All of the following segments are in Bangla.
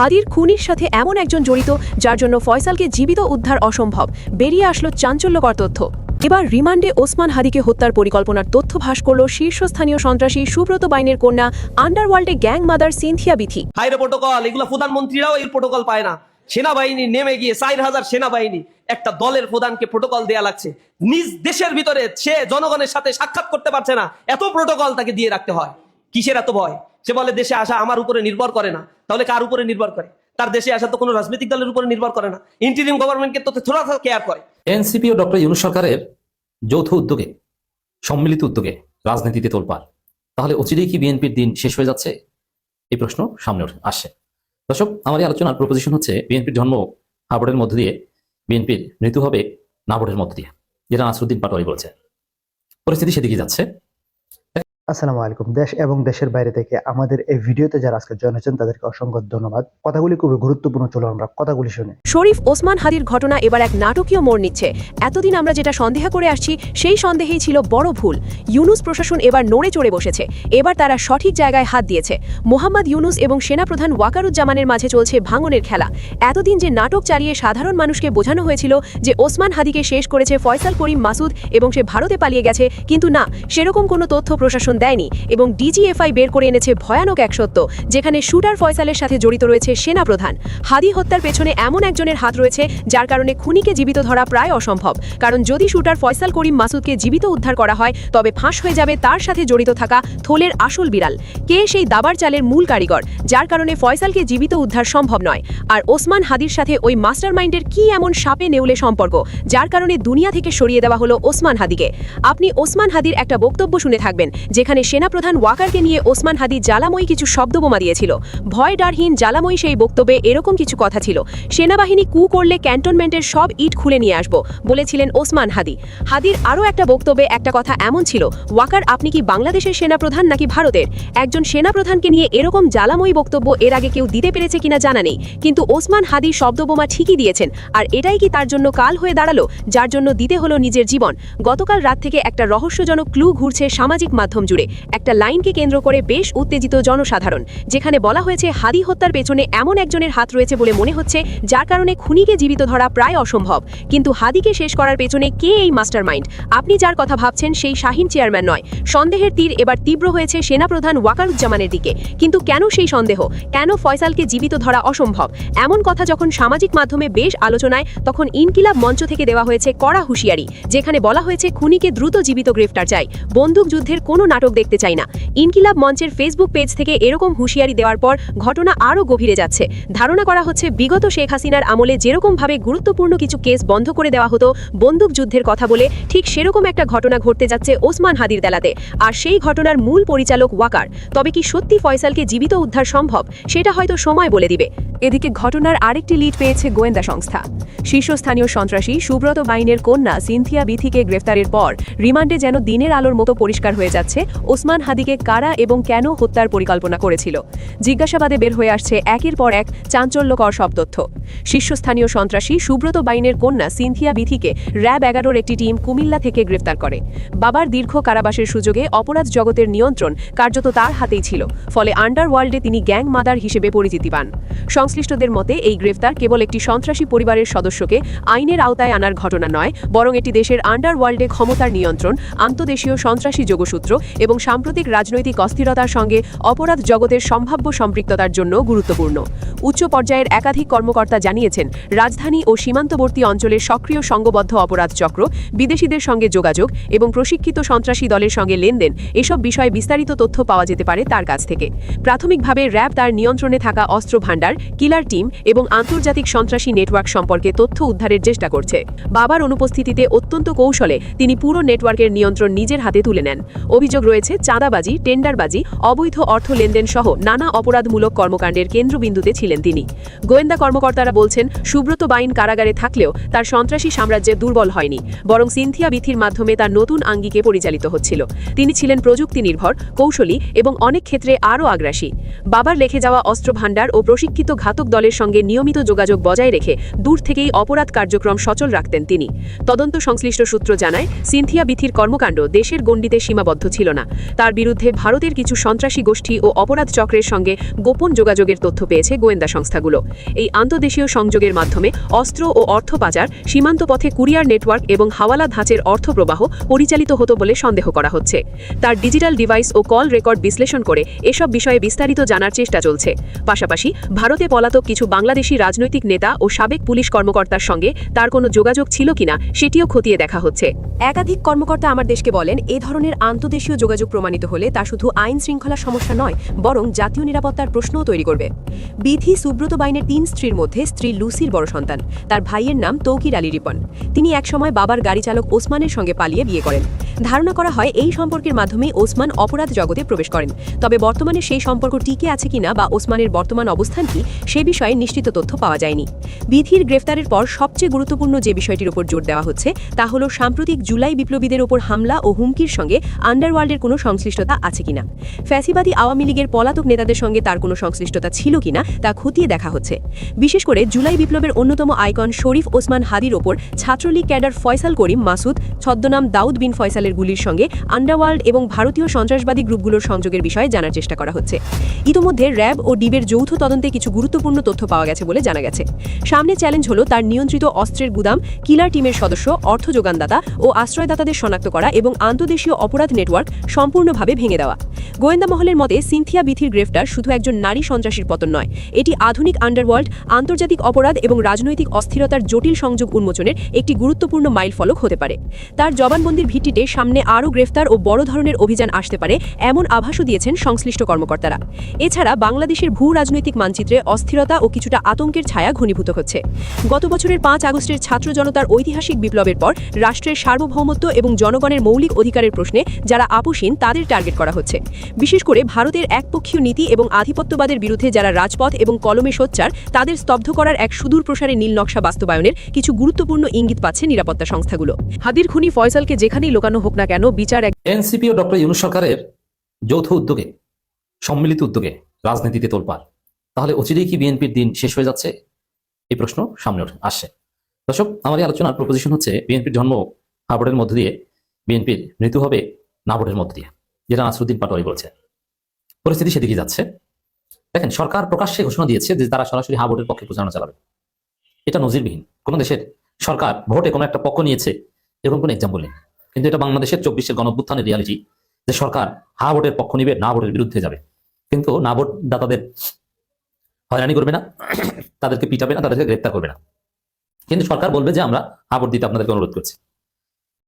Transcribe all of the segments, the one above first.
হাদির খুনির সাথে এমন একজন জড়িত, যার জন্য ফয়সালকে জীবিত উদ্ধার অসম্ভব। বেরিয়ে আসলো চাঞ্চল্যকর তথ্য। এবার রিমান্ডে ওসমান হাদিকে হত্যার পরিকল্পনার তথ্য ফাঁস করল শীর্ষস্থানীয় সন্ত্রাসী সুব্রত বাইনের কন্যা, আন্ডারওয়ার্ল্ডে গ্যাং মাদার সিনথিয়া বিথি। এগুলো প্রধানমন্ত্রীরাও এই প্রোটোকল পায় না। সেনাবাহিনী নেমে গিয়ে চার হাজার সেনাবাহিনী একটা দলের প্রধানকে প্রোটোকল দেয়া লাগছে। নিজ দেশের ভিতরে সে জনগণের সাথে সাক্ষাৎ করতে পারছে না। এত প্রোটোকল তাকে দিয়ে রাখতে হয়। কিসের এত ভয়? সে বলে, দেশে আসা আমার উপরে নির্ভর করে না। তাহলে কার উপরে নির্ভর করে? তার দেশে আসা তো কোনো রাজনৈতিক দলের উপরে নির্ভর করে না। ইন্টারিম গভর্নমেন্টকে তো থোড়া কেয়ার করে। এনসিপি ও ডক্টর ইউনুস সরকারের যৌথ উদ্যোগে, সম্মিলিত উদ্যোগে রাজনীতিতে তোলপাড়। তাহলে অচিরেই কি বিএনপির দিন শেষ হয়ে যাচ্ছে? এই প্রশ্ন সামনে আসছে। দর্শক, আমার এই আলোচনার প্রপোজিশন হচ্ছে, বিএনপির জন্ম হাবড়ের মধ্য দিয়ে, বিএনপির মৃত্যু হবে নাবড়ের মধ্য দিয়ে, যেটা নাসরুদ্দিন পাটোয়ারি বলেছে পরিস্থিতি সেদিকে যাচ্ছে। আসসালামু আলাইকুম, দেশ এবং দেশের বাইরে থেকে আমাদের এই ভিডিওতে যারা আজকে জয়েন হয়েছেন, তাদেরকে অসংখ্য ধন্যবাদ। কথাগুলি খুবই গুরুত্বপূর্ণ চলো আমরা কথাগুলি শুনি। শরীফ ওসমান হাদির ঘটনা এবার এক নাটকীয় মোড় নিচ্ছে। এতদিন আমরা যেটা সন্দেহ করে আসছি, সেই সন্দেহেই ছিল বড় ভুল। ইউনুস প্রশাসন এবার নড়ে চড়ে বসেছে। এবার তারা সঠিক জায়গায় হাত দিয়েছে। মোহাম্মদ ইউনুস এবং সেনাপ্রধান ওয়াকারুজ্জামানের মাঝে চলছে ভাঙনের খেলা। এতদিন যে নাটক চালিয়ে সাধারণ মানুষকে বোঝানো হয়েছিল যে ওসমান হাদিকে শেষ করেছে ফয়সাল করিম মাসুদ এবং সে ভারতে পালিয়ে গেছে, কিন্তু না, সেরকম কোনো তথ্য প্রশাসন দেয়নি এবং ডিজিএফআই বের করে এনেছে ভয়ানক এক সত্য, যেখানে শুটার ফয়সালের সাথে জড়িত রয়েছে সেনাপ্রধান। হাদি হত্যার পেছনে এমন একজনের হাত রয়েছে, যার কারণে খুনিকে জীবিত ধরা প্রায় অসম্ভব। কারণ যদি শুটার ফয়সাল করিম মাসুদকে জীবিত উদ্ধার করা হয়, তবে ফাঁস হয়ে যাবে তার সাথে জড়িত থাকা থোলের আসল বিড়াল। কে সেই দাবার চালের মূল কারিগর, যার কারণে ফয়সালকে জীবিত উদ্ধার সম্ভব নয়? আর ওসমান হাদির সাথে ওই মাস্টার মাইন্ডের কি এমন সাপে নেউলে সম্পর্ক, যার কারণে দুনিয়া থেকে সরিয়ে দেওয়া হলো ওসমান হাদিকে? আপনি ওসমান হাদির একটা বক্তব্য শুনে থাকবেন, যেখানে সেনাপ্রধান ওয়াকারকে নিয়ে ওসমান হাদি জ্বালাময়ী কিছু শব্দ বোমা দিয়েছিল। ভয় ডারহীন জ্বালাময়ী সেই বক্তব্যে এরকম কিছু কথা ছিল। সেনাবাহিনী কু করলে ক্যান্টনমেন্টের সব ইট খুলে নিয়ে আসব, বলেছিলেন ওসমান হাদি। হাদির আরও একটা বক্তব্যে একটা কথা এমন ছিল, ওয়াকার, আপনি কি বাংলাদেশের সেনাপ্রধান নাকি ভারতের? একজন সেনাপ্রধানকে নিয়ে এরকম জ্বালাময়ী বক্তব্য এর আগে কেউ দিতে পেরেছে কিনা জানা নেই। কিন্তু ওসমান হাদি শব্দবোমা ঠিকই দিয়েছেন, আর এটাই কি তার জন্য কাল হয়ে দাঁড়াল, যার জন্য দিতে হলো নিজের জীবন? গতকাল রাত থেকে একটা রহস্যজনক ক্লু ঘুরছে সামাজিক মাধ্যম জুড়ে। একটা লাইনকে কেন্দ্র করে বেশ উত্তেজিত জনসাধারণ, যেখানে বলা হয়েছে হাদি হত্যার পেছনে এমন একজনের হাত রয়েছে বলে মনে হচ্ছে, যার কারণে খুনিকে জীবিত ধরা প্রায় অসম্ভব। কিন্তু হাদিকে শেষ করার পেছনে কে এই মাস্টারমাইন্ড? আপনি যার কথা ভাবছেন সেই শাহিন চেয়ারম্যান নয়। সন্দেহের তীর এবার তীব্র হয়েছে সেনাপ্রধান ওয়াকারুজ্জামানের দিকে। কিন্তু কেন সেই সন্দেহ? কেন ফয়সালকে জীবিত ধরা অসম্ভব? এমন কথা যখন সামাজিক মাধ্যমে বেশ আলোচনায়, তখন ইনকিলাব মঞ্চ থেকে দেওয়া হয়েছে কড়া হুঁশিয়ারি, যেখানে বলা হয়েছে খুনিকে দ্রুত জীবিত গ্রেফতার চাই। বন্দুক যুদ্ধের কোনো নাটক দেখতে চাই না। ইনকিলাব মঞ্চের ফেসবুক পেজ থেকে এরকম হুঁশিয়ারি দেওয়ার পর ঘটনা আরও গভীরে যাচ্ছে। ধারণা করা হচ্ছে, বিগত শেখ হাসিনার আমলে যেরকমভাবে গুরুত্বপূর্ণ কিছু কেস বন্ধ করে দেওয়া হতো বন্দুক যুদ্ধের কথা বলে, ঠিক সেরকম একটা ঘটনা ঘটতে যাচ্ছে ওসমান হাদির দেলাতে। আর সেই ঘটনার মূল পরিচালক ওয়াকার। তবে কি সত্যি ফয়সালকে জীবিত উদ্ধার সম্ভব, সেটা হয়তো সময় বলে দিবে। এদিকে ঘটনার আরেকটি লিড পেয়েছে গোয়েন্দা সংস্থা। শীর্ষস্থানীয় সন্ত্রাসী সুব্রত বাইনের কন্যা সিনথিয়া বিথিকে গ্রেফতারের পর রিমান্ডে যেন দিনের আলোর মতো পরিষ্কার হয়ে যাচ্ছে ওসমান হাদিকে কারা এবং কেন হত্যার পরিকল্পনা করেছিল? জিজ্ঞাসাবাদে বের হয়ে আসছে একের পর এক চাঞ্চল্যকর সব তথ্য। শীর্ষস্থানীয় সন্ত্রাসী সুব্রত বাইনের কন্যা সিনথিয়া বিথিকে র্যাব এগারোর একটি টিম কুমিল্লা থেকে গ্রেফতার করে। বাবার দীর্ঘ কারাবাসের সুযোগে অপরাধ জগতের নিয়ন্ত্রণ কার্যত তার হাতেই ছিল, ফলে আন্ডারওয়ার্ল্ডে তিনি গ্যাং মাদার হিসেবে পরিচিতি পান। সংশ্লিষ্টদের মতে, এই গ্রেফতার কেবল একটি সন্ত্রাসী পরিবারের সদস্যকে আইনের আওতায় আনার ঘটনা নয়, বরং এটি দেশের আন্ডারওয়ার্ল্ডে ক্ষমতার নিয়ন্ত্রণ, আন্তদেশীয় সন্ত্রাসী যোগসূত্র এবং সাম্প্রতিক রাজনৈতিক অস্থিরতার সঙ্গে অপরাধ জগতের সম্ভাব্য সম্পৃক্ততার জন্য গুরুত্বপূর্ণ। উচ্চ পর্যায়ের একাধিক কর্মকর্তা জানিয়েছেন, রাজধানী ও সীমান্তবর্তী অঞ্চলের সক্রিয় সংঘবদ্ধ অপরাধ চক্র, বিদেশিদের সঙ্গে যোগাযোগ এবং প্রশিক্ষিত সন্ত্রাসী দলের সঙ্গে লেনদেন, এসব বিষয়ে বিস্তারিত তথ্য পাওয়া যেতে পারে তার কাছ থেকে। প্রাথমিকভাবে র্যাব তার নিয়ন্ত্রণে থাকা অস্ত্র ভাণ্ডার, কিলার টিম এবং আন্তর্জাতিক সন্ত্রাসী নেটওয়ার্ক সম্পর্কে তথ্য উদ্ধারের চেষ্টা করছে। বাবার অনুপস্থিতিতে অত্যন্ত কৌশলে তিনি পুরো নেটওয়ার্কের নিয়ন্ত্রণ নিজের হাতে তুলে নেন। অভিযোগ রয়েছে চাঁদাবাজি, টেন্ডারবাজি, অবৈধ অর্থ লেনদেন সহ নানা অপরাধমূলক কর্মকাণ্ডের কেন্দ্রবিন্দুতে ছিলেন তিনি। গোয়েন্দা কর্মকর্তারা বলছেন, সুব্রত বাইন কারাগারে থাকলেও তার সন্ত্রাসী সাম্রাজ্যে দুর্বল হয়নি, বরং সিনথিয়া বিথির মাধ্যমে তার নতুন আঙ্গিকে পরিচালিত হচ্ছিল। তিনি ছিলেন প্রযুক্তি নির্ভর কৌশলী এবং অনেক ক্ষেত্রে আরও আগ্রাসী। বাবার লেখে যাওয়া অস্ত্র ভাণ্ডার ও প্রশিক্ষিত ঘাতক দলের সঙ্গে নিয়মিত যোগাযোগ বজায় রেখে দূর থেকেই অপরাধ কার্যক্রম সচল রাখতেন তিনি। তদন্ত সংশ্লিষ্ট সূত্র জানায়, সিনথিয়া বিথির কর্মকাণ্ড দেশের গণ্ডিতে সীমাবদ্ধ ছিল না। তার বিরুদ্ধে ভারতের কিছু সন্ত্রাসী গোষ্ঠী ও অপরাধ চক্রের সঙ্গে গোপন যোগাযোগের তথ্য পেয়েছে গোয়েন্দা সংস্থাগুলো। এই আন্তদেশীয় সংযোগের মাধ্যমে অস্ত্র ও অর্থ পাচার, সীমান্ত পথে কুরিয়ার নেটওয়ার্ক এবং হাওয়ালা ধাঁচের অর্থ প্রবাহ পরিচালিত হতো বলে সন্দেহ করা হচ্ছে। তার ডিজিটাল ডিভাইস ও কল রেকর্ড বিশ্লেষণ করে এসব বিষয়ে বিস্তারিত জানার চেষ্টা চলছে। পাশাপাশি ভারতে পলাতক কিছু বাংলাদেশি রাজনৈতিক নেতা ও সাবেক পুলিশ কর্মকর্তার সঙ্গে তার কোনো যোগাযোগ ছিল কিনা সেটিও খতিয়ে দেখা হচ্ছে। একাধিক কর্মকর্তা আমার দেশকে বলেন, এ ধরনের আন্তদেশীয় যোগাযোগ প্রমাণিত হলে তা শুধু আইন শৃঙ্খলা সমস্যা নয়, বরং জাতীয় নিরাপত্তার প্রশ্নও তৈরি করবে। বিধি সুব্রত বাইনের তিন স্ত্রীর মধ্যে স্ত্রী লুসির বড় সন্তান। তার ভাইয়ের নাম তৌকির আলী রিপন। তিনি একসময় বাবার গাড়ি চালক ওসমানের সঙ্গে পালিয়ে বিয়ে করেন। ধারণা করা হয়, এই সম্পর্কের মাধ্যমেই ওসমান অপরাধ জগতে প্রবেশ করেন। তবে বর্তমানে সেই সম্পর্ক টিকে আছে কিনা বা ওসমানের বর্তমান অবস্থান কি, সে বিষয়ে নিশ্চিত তথ্য পাওয়া যায়নি। বিধির গ্রেফতারের পর সবচেয়ে গুরুত্বপূর্ণ যে বিষয়টির উপর জোর দেওয়া হচ্ছে, তা হল সাম্প্রতিক জুলাই বিপ্লবীদের ওপর হামলা ও হুমকির সঙ্গে আন্ডারওয়ার্ল্ডের কোনো সংশ্লিষ্টতা আছে কিনা? ফ্যাসিবাদী আওয়ামী লীগের পলাতক নেতাদের সঙ্গে তার কোনো সংশ্লিষ্টতা ছিল কিনা, তা খতিয়ে দেখা হচ্ছে। বিশেষ করে জুলাই বিপ্লবের অন্যতম আইকন শরীফ ওসমান হাদির ওপর ছাত্রলীগ ক্যাডার ফয়সাল করিম মাসুদ, ছদ্মনাম দাউদ বিন ফয়সালের গুলির সঙ্গে আন্ডারওয়ার্ল্ড এবং ভারতীয় সন্ত্রাসবাদী গ্রুপগুলোর সংযোগের বিষয়ে জানার চেষ্টা করা হচ্ছে। ইতোমধ্যে র্যাব ও ডিবের যৌথ তদন্তে কিছু গুরুত্বপূর্ণ তথ্য পাওয়া গেছে বলে জানা গেছে। সামনে চ্যালেঞ্জ হলো তার নিয়ন্ত্রিত অস্ত্রের গুদাম, কিলার টিমের সদস্য, অর্থ যোগানদাতা ও আশ্রয়দাতাদের শনাক্ত করা এবং আন্তদেশীয় অপরাধ নেটওয়ার্ক সম্পূর্ণভাবে ভেঙে দেওয়া। গোয়েন্দা মহলের মতে, সিনথিয়া বিথির গ্রেফতার শুধু একজন নারী সন্ত্রাসীর পতন নয়। এটি আধুনিক আন্ডারওয়ার্ল্ড, আন্তর্জাতিক অপরাধ এবং রাজনৈতিক অস্থিরতার জটিল সংযোগ উন্মোচনের একটি গুরুত্বপূর্ণ মাইলফলক হতে পারে। তার জবানবন্দির ভিত্তিতে সামনে আরও গ্রেফতার ও বড় ধরনের অভিযান আসতে পারে, এমন আভাসও দিয়েছেন সংশ্লিষ্ট কর্মকর্তারা। এছাড়া বাংলাদেশের ভূ রাজনৈতিক মানচিত্রে অস্থিরতা ও কিছুটা আতঙ্কের ছায়া ঘনীভূত হচ্ছে। গত বছরের পাঁচ আগস্টের ছাত্র জনতার ঐতিহাসিক বিপ্লবের পর, রাষ্ট্রের সার্বভৌমত্ব এবং জনগণের মৌলিক অধিকারের প্রশ্নে যারা আপোষহীন তাদের টার্গেট করা হচ্ছে। বিশেষ করে ভারতের একপক্ষীয় নীতি এবং আধিপত্যবাদের বিরুদ্ধে যারা রাজপথ এবং কলমে সোচ্চার, তাদের স্তব্ধ করার এক সুদূর প্রসারে নীল নকশা বাস্তবায়নের কিছু গুরুত্বপূর্ণ ইঙ্গিত পাচ্ছে নিরাপত্তা সংস্থাগুলো। হাদির খুনি ফয়সালকে যেখানেই লোকানো হোক না কেন, বিচার এক এনসিপি ও ডক্টর ইউনুস সরকারের যৌথ উদ্যোগে, সম্মিলিত উদ্যোগে রাজনীতিতে তোলপাড়। তাহলে অচিরেই কি বিএনপির দিন শেষ হয়ে যাচ্ছে? এই প্রশ্ন সামনে ওঠে, আসছে। দর্শক এই আলোচনার প্রপোজিশন হচ্ছে, বিএনপির জন্ম হাবড়ের মধ্য দিয়ে বিএনপির মৃত্যু হবে নাবড়ের মধ্য দিয়ে, যেটা নাসরুদ্দিন পাটোয়ারি বলছে। পরিস্থিতি সেদিকে যাচ্ছে। দেখেন, সরকার প্রকাশ্যে ঘোষণা দিয়েছে যে তারা সরাসরি হা ভোটের পক্ষে প্রচারণা চালাবে। এটা নজিরবিহীন। কোনো দেশের সরকার ভোটে কোনো একটা পক্ষ নিয়েছে, এরকম কোনো এক্সাম্পল নেই। কিন্তু এটা বাংলাদেশের চব্বিশের গণভ্যুত্থানের রিয়ালিটি যে সরকার হা ভোটের পক্ষ নিবে না ভোটের বিরুদ্ধে যাবে। কিন্তু না ভোট দাতাদের হয়রানি করবে না, তাদেরকে পিটাবে না, তাদেরকে গ্রেপ্তার করবে না। কিন্তু সরকার বলবে যে আমরা হা ভোট দিতে আপনাদেরকে অনুরোধ করছি।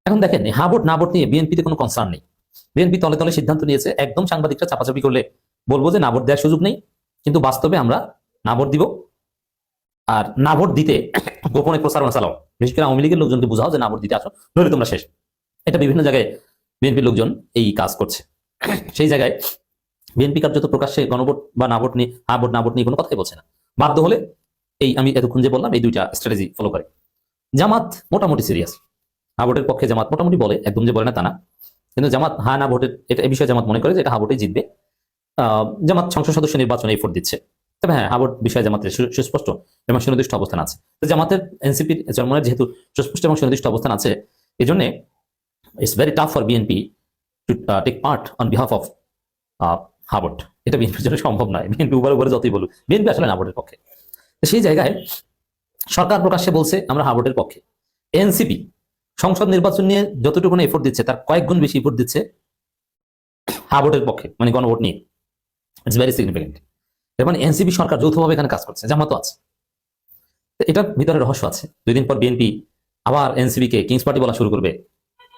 এখন দেখেন হা ভোট না ভোট নিয়ে বিএনপিতে কোনো কনসার্ন নেই। বিএনপি তলে তলে সিদ্ধান্ত নিয়েছে, একদম সাংবাদিকরা চাপাচাপি করলে বলব যে না ভোট দেওয়ার সুযোগ নেই, কিন্তু বাস্তবে আমরা না ভোট দিব আর না ভোট দিতে গোপনে প্রচারণা চালাও। বিশেষ করে আওয়ামী লীগের লোকজনকে বোঝাও যে না ভোট দিতে আসো, নইলে তোমরা শেষ। এটা বিভিন্ন জায়গায় বিএনপির লোকজন এই কাজ করছে। সেই জায়গায় বিএনপি কার্যত প্রকাশ্যে গণভোট বা না ভোট নিয়ে, হা ভোট না ভোট নিয়ে কোনো কথাই বলছে না। বাধ্য হলে এই আমি এতক্ষণ যে বললাম, এই দুইটা স্ট্র্যাটেজি ফলো করে। জামাত মোটামুটি সিরিয়াস হা ভোটের পক্ষে জামাত মোটামুটি বলে একদম যে বলে না তা না। কিন্তু জামাত হা না ভোটের এটা এই বিষয়ে জামাত মনে করে যে এটা হা জিতবে। আহ, জামাত সংসদ সদস্য নির্বাচনে এফোর্ট দিচ্ছে। তবে হ্যাঁ হা ভোট বিষয়ে জামাতের সুস্পষ্ট এবং সুনির্দিষ্ট অবস্থান আছে। তো জামাতের এনসিপির জন্মনের যেহেতু সুস্পষ্ট এবং সুনির্দিষ্ট অবস্থান আছে এই জন্যে it's very tough for BNP to take part on behalf of হাবট এটা বিএনপির জন্য সম্ভব নয়। বিএনপি উপরে উপরে যতই বলুক বিএনপি আসলে হাবটের পক্ষে। সেই জায়গায় সরকার প্রকাশ্যে বলছে আমরা হাবটের পক্ষে। এনসিপি সংসদ নির্বাচন নিয়ে যতটুকু এফোর্ট দিচ্ছে, তার কয়েক গুণ বেশি এফোর্ট দিচ্ছে হাবটের পক্ষে মানে গণভোট নিয়ে। ইটস ভেরি সিগনিফিকেন্ট মানে এনসিপি সরকার যৌথভাবে এখানে কাজ করছে, জামাতও আছে। এটার ভিতরে রহস্য আছে। দুই দিন পর বিএনপি আবার এনসিপি কে কিংস পার্টি বলা শুরু করবে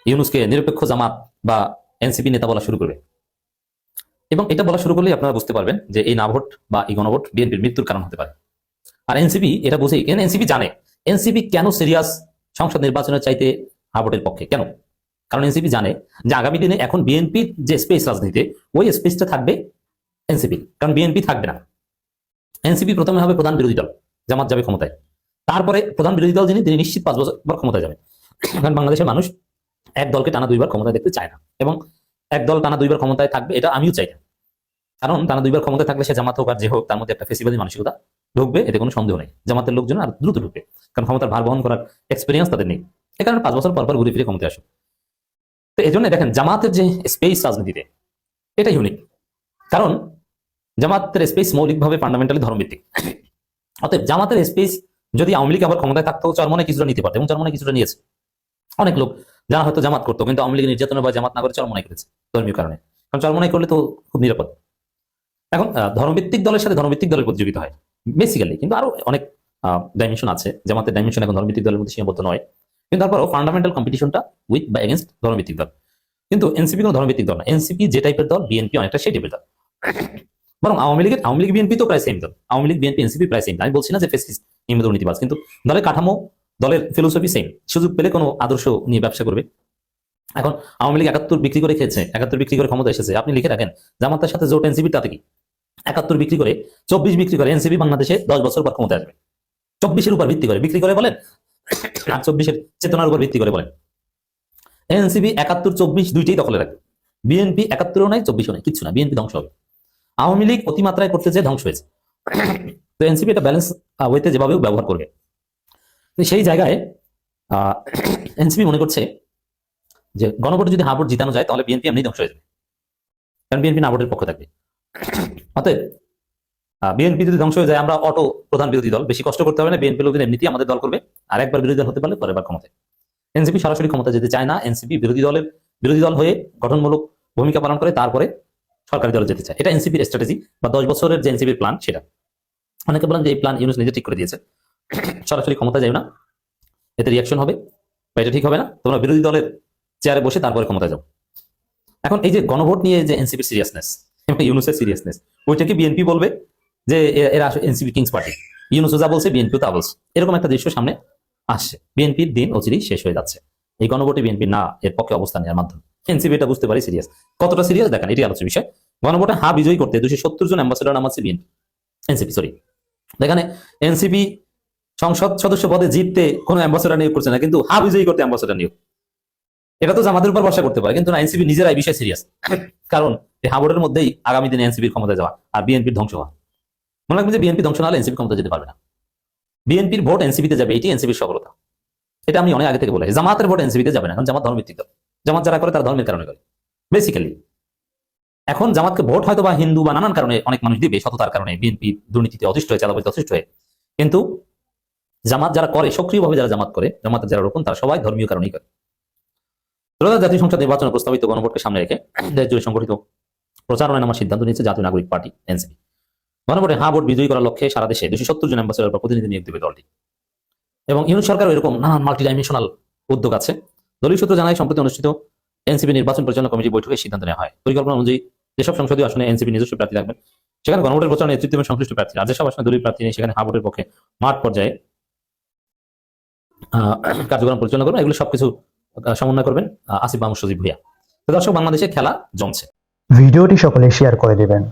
ইউনুসকে নিরপেক্ষ জামাত বা এনসিপি নেতা বলা শুরু করবে। এবং এটা বলা শুরু করলেই আপনারা বুঝতে পারবেন যে এই না ভোট বা এই গণভোট বিএনপির মৃত্যুর কারণ হতে পারে। আর এনসিপি এটা বুঝেই এনসিপি জানে। এনসিপি কেন সিরিয়াস সংসদ নির্বাচনের চাইতে হা ভোটের পক্ষে। কেন? কারণ এনসিপি জানে যে আগামী দিনে এখন বিএনপির যে স্পেস রাজনীতিতে, ওই স্পেসটা থাকবে এনসিপি। কারণ বিএনপি থাকবে না। এনসিপি প্রথমে হবে প্রধান বিরোধী দল, জামাত যাবে ক্ষমতায়। তারপরে প্রধান বিরোধী দল যিনি, তিনি নিশ্চিত পাঁচ বছর ক্ষমতায় যাবেন। কারণ বাংলাদেশের মানুষ এক দলকে টানা দুইবার ক্ষমতায় দেখতে চায় না। এবং এক দল টানা দুইবার ক্ষমতায় থাকবে, এটা আমিও চাই না। কারণ টানা দুইবার ক্ষমতায় থাকলে সে জামাত হোক আর যে হোক, তার মধ্যে একটা ফেসিবাদী মানসিকতা ঢুকবে, এতে কোনো সন্দেহ নেই। জামাতের লোকজন আর দ্রুত ঢুকবে। কারণ ক্ষমতার ভার বহন করার এক্সপিরিয়েন্স তাদের নেই। এ কারণে পাঁচ বছর পর পর ঘুরে ফিরে ক্ষমতায় আসে। তো এই জন্য দেখেন জামাতের যে স্পেস রাজনীতিতে, এটা ইউনিক কারণ জামাতের স্পেস মৌলিকভাবে ফান্ডামেন্টালি ধর্মভিত্তিক। অতএব জামাতের স্পেস যদি আওয়ামী লীগ আবার ক্ষমতায় থাকতো চরমনে কিছুটা নিতে পারতো এবং চরমনে কিছুটা নিয়েছে। অনেক লোক যারা হয়তো জামাত করতো, কিন্তু আওয়ামী লীগ নির্যাতনের বা জামাত না করে চরমনাই করেছে ধর্মীয় কারণে। কারণ চরমনাই করলে তো খুব নিরাপদ। এখন ধর্মভিত্তিক দলের সাথে ধর্মভিত্তিক দলের প্রতিযোগিতা হয় বেসিক্যালি কিন্তু আরও অনেক ডাইমেনশন আছে। জামাতের ডাইমেনশন এখন ধর্মভিত্তিক দলের মধ্যে সীমাবদ্ধ নয়। কিন্তু তারপরও ফান্ডামেন্টাল কম্পিটিশনটা উইথ বা এগেনস্ট ধর্মভিত্তিক দল। কিন্তু এনসিপি কোনো ধর্মভিত্তিক দল না। এনসিপি যে টাইপের দল বিএনপি অনেকটা সেই টাইপের দল। বরং আওয়ামী লীগের, আওয়ামী লীগ বিএনপি তো প্রায় সেম দল। আওয়ামী লীগ বিএনপি এনসিপি প্রায় সেম আমি বলছি না যে ফেসিস নিম্ন দুর্নীতিবাজ, কিন্তু দলের কাঠামো, দলের ফিলোসফি সেম সুযোগ পেলে কোনো আদর্শ নিয়ে ব্যবসা করবে। এখন আওয়ামী লীগ একাত্তর বিক্রি করে খেয়েছে, একাত্তর বিক্রি করে ক্ষমতা এসেছে। আপনি লিখে রাখেন, জামাতের সাথে জোট এনসিপি তাতে কি একাত্তর বিক্রি করে, চব্বিশ বিক্রি করে এনসিপি বাংলাদেশে দশ বছর পর ক্ষমতা আসবে। চব্বিশের উপর ভিত্তি করে। বিক্রি করে বলেন আর চব্বিশের চেতনার উপর ভিত্তি করে বলেন এনসিপি একাত্তর, চব্বিশ দুইটাই দখলে রাখবে বিএনপি একাত্তরও নাই, চব্বিশও নাই কিছু না বিএনপি ধ্বংস হবে। আওয়ামী লীগ অতিমাত্রায় করতে চেয়ে ধ্বংস হয়েছে। তো এনসিপি এটা ব্যালেন্স ওয়েতে যেভাবে ব্যবহার করবে। সেই জায়গায় এনসিপি মনে করছে যে গণভোটে যদি হাঁ জিতানো যায়, তাহলে বিএনপি এমনি ধ্বংস হয়ে যাবে। কারণ বিএনপি না ভোটের পক্ষে থাকবে। অতএব বিএনপি যদি ধ্বংস হয়ে যায়, আমরা অটো প্রধান বিরোধী দল, বেশি কষ্ট করতে হবে না, বিএনপি লোকদিন এমনিতেই আমাদের দল করবে। আর একবার বিরোধী দল হতে পারলে পরের বার ক্ষমতায়। এনসিপি সরাসরি ক্ষমতা যেতে চায় না, এনসিপি বিরোধী দলের, বিরোধী দল হয়ে গঠনমূলক ভূমিকা পালন করে, তারপরে সরকারি দলে যেতে চায়। এটা এনসিপির স্ট্র্যাটেজি বা দশ বছরের যে এনসিপির প্ল্যান সেটা। অনেকে বলেন যে এই প্ল্যান ইউনুস নিজে ঠিক করে দিয়েছে। সরাসরি ক্ষমতা যায় না। এতে রিয়াকশন হবে বা এটা ঠিক হবে না। তোমরা বিরোধী দলের চেয়ারে বসে তারপরে ক্ষমতা যাও। এখন এই যে গণভোট নিয়ে যে এনসিপির সিরিয়াসনেস ইউনুসের সিরিয়াসনেস ওইটাকে বিএনপি বলবে যে এরা এনসিপি কিংস পার্টি ইউনুসও যা বলছে বিএনপিও তা বলছে। এরকম একটা দৃশ্য সামনে আসছে বিএনপির দিন অচিরেই শেষ হয়ে যাচ্ছে। এই গণভোটে বিএনপি না, এর পক্ষে অবস্থান নেওয়ার মাধ্যমে। এনসিপি এটা বুঝতে পারি সিরিয়াস কতটা সিরিয়াস দেখেন এটি আলোচ্য বিষয়। গণভোটে হা বিজয়ী করতে দুশো সত্তর জন অ্যাম্বাসেডর নামাচ্ছে বিএনপি। এনসিপি সরি এখানে এনসিপি সংসদ সদস্য পদে জিততে কোনো অ্যাম্বাসেডর নিয়োগ করছে না, কিন্তু হা বিজয়ী করতে অ্যাম্বাসেডর নিয়োগ। এটা তো আমাদের উপর ভরসা করতে পারে, কিন্তু না, এনসিপি নিজেরাই বিষয় সিরিয়াস কারণ, এই হাবড়ের মধ্যেই আগামী দিনে এনসিপির ক্ষমতায় যাওয়া আর বিএনপির ধ্বংস হওয়া। মনে রাখবেন যে বিএনপি ধ্বংস না হলে এনসিপি ক্ষমতা যেতে পারবে না। বিএনপির ভোট এনসিপিতে যাবে, এটি এনসিপির সফলতা। এটা আমি অনেক আগে থেকে বলে। জামাতের ভোট এনসিপিতে যাবে না কারণ জামাত ধর্মভিত্তিক দল। জামাত যারা করে, তারা ধর্মের কারণে করে। বেসিক্যালি এখন জামাতকে ভোট হয়তো বা হিন্দু বা নানান কারণে অনেক মানুষ দিবে, সততার কারণে বিএনপি দুর্নীতিতে অতিষ্ঠ হয়ে চালাবাইতে অতিষ্ঠ হয়ে। কিন্তু জামাত যারা করে, সক্রিয়ভাবে যারা জামাত করে, জামাতের যারা রোপণ তারা সবাই ধর্মীয় কারণেই করে। ত্রয়োদশ জাতীয় সংসদ নির্বাচনে প্রস্তাবিত গণভোটকে সামনে রেখে দেশ জুড়ে সংগঠিত প্রচারণায় নামার সিদ্ধান্ত নিয়েছে জাতীয় নাগরিক পার্টি এনসিপি গণভোটে হ্যাঁ ভোট বিজয়ী করার লক্ষ্যে সারা দেশে দুশো সত্তর জন অ্যাম্বাসেডর প্রতিনিধি নিয়োগ দেবে দলটি। এবং ইউনিট সরকার এরকম নানান মাল্টি ডাইমেনশনাল উদ্যোগ আছে। দলীয় সূত্র জানায়, সম্প্রতি অনুষ্ঠিত এনসিপি নির্বাচন পরিচালনা কমিটি বৈঠকে সিদ্ধান্ত নেওয়া হয়। পরিকল্পনা অনুযায়ী, যেসব সংসদীয় আসনে এনসিপি নিজস্ব প্রার্থী রাখবেন সেখানে গণভোটের প্রচার নেতৃত্ব এবং সংশ্লিষ্ট প্রার্থী রাজ্যসভা আসনে দলীয় প্রার্থী নিয়ে সেখানে হা ভোটের পক্ষে মাঠ পর্যায়ে কার্যক্রম পরিচালনা করবেন। এগুলো সবকিছু সমন্বয় করবেন আসিফ মাহমুদ সজীব ভুইয়া। দর্শক, বাংলাদেশে খেলা জমছে। ভিডিওটি সকলে শেয়ার করে দিবেন।